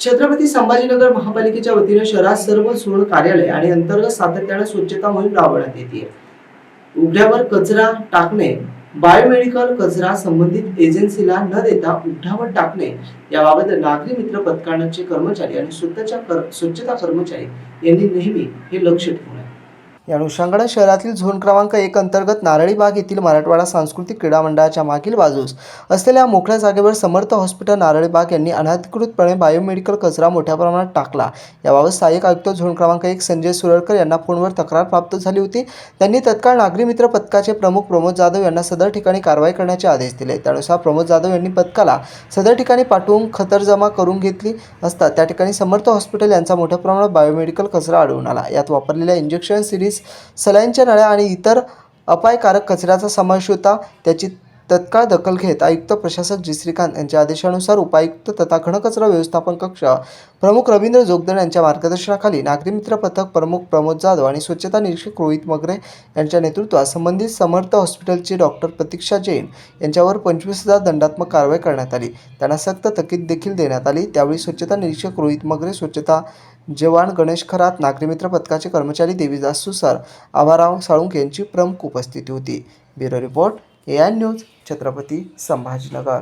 छत्रपती संभाजीनगर महापालिकेच्या वतीने शहरात सर्व सोड कार्यालय आणि अंतर्गत सातत्याने स्वच्छता मोहीम राबवण्यात येते उघड्यावर कचरा टाकणे बायोमेडिकल कचरा संबंधित एजन्सीला न देता उघड्यावर टाकणे याबाबत नागरी मित्र पथकाचे कर्मचारी आणि स्वतःच्या कर स्वच्छता कर्मचारी यांनी नेहमी हे लक्ष ठेवून या अनुषंगाने शहरातील झोन क्रमांक एक अंतर्गत नारळी बाग येथील मराठवाडा सांस्कृतिक क्रीडा मंडळाच्या मागील बाजूस असलेल्या मोकळ्या जागेवर समर्थ हॉस्पिटल नारळी बाग यांनी अनधिकृतपणे बायोमेडिकल कचरा मोठ्या प्रमाणात टाकला. याबाबत सहाय्यक आयुक्त झोन क्रमांक एक संजय सुरळकर यांना फोनवर तक्रार प्राप्त झाली होती. त्यांनी तत्काळ नागरी मित्र पथकाचे प्रमुख प्रमोद जाधव यांना सदर ठिकाणी कारवाई करण्याचे आदेश दिले. त्यानुसार प्रमोद जाधव यांनी पथकाला सदर ठिकाणी पाठवून खतरजमा करून घेतली असता त्या ठिकाणी समर्थ हॉस्पिटल यांचा मोठ्या प्रमाणात बायोमेडिकल कचरा आढळून आला. यात वापरलेल्या इंजेक्शन सिरीज सलाईनच्या नळ्या आणि इतर अपायकारक कचऱ्याचा समावेश होता. त्याची तत्काळ दखल घेत आयुक्त प्रशासक जी. श्रीकांत यांच्या आदेशानुसार उपायुक्त तथा घनकचरा व्यवस्थापन कक्ष प्रमुख रवींद्र जोगदळ यांच्या मार्गदर्शनाखाली नागरी मित्र पथक प्रमुख प्रमोद जाधव आणि स्वच्छता निरीक्षक रोहित मगरे यांच्या नेतृत्वात संबंधित समर्थ हॉस्पिटलचे डॉक्टर प्रतीक्षा जैन यांच्यावर पंचवीस हजार दंडात्मक कारवाई करण्यात आली. त्यांना सक्त तकीद देखील देण्यात आली. त्यावेळी स्वच्छता निरीक्षक रोहित मगरे स्वच्छता जवान गणेश खरात नागरी मित्र पथकाचे कर्मचारी देवीदास सुसार आभाराव साळुंके यांची प्रमुख उपस्थिती होती. Bureau report A I news. Chhatrapati Sambhajinagar.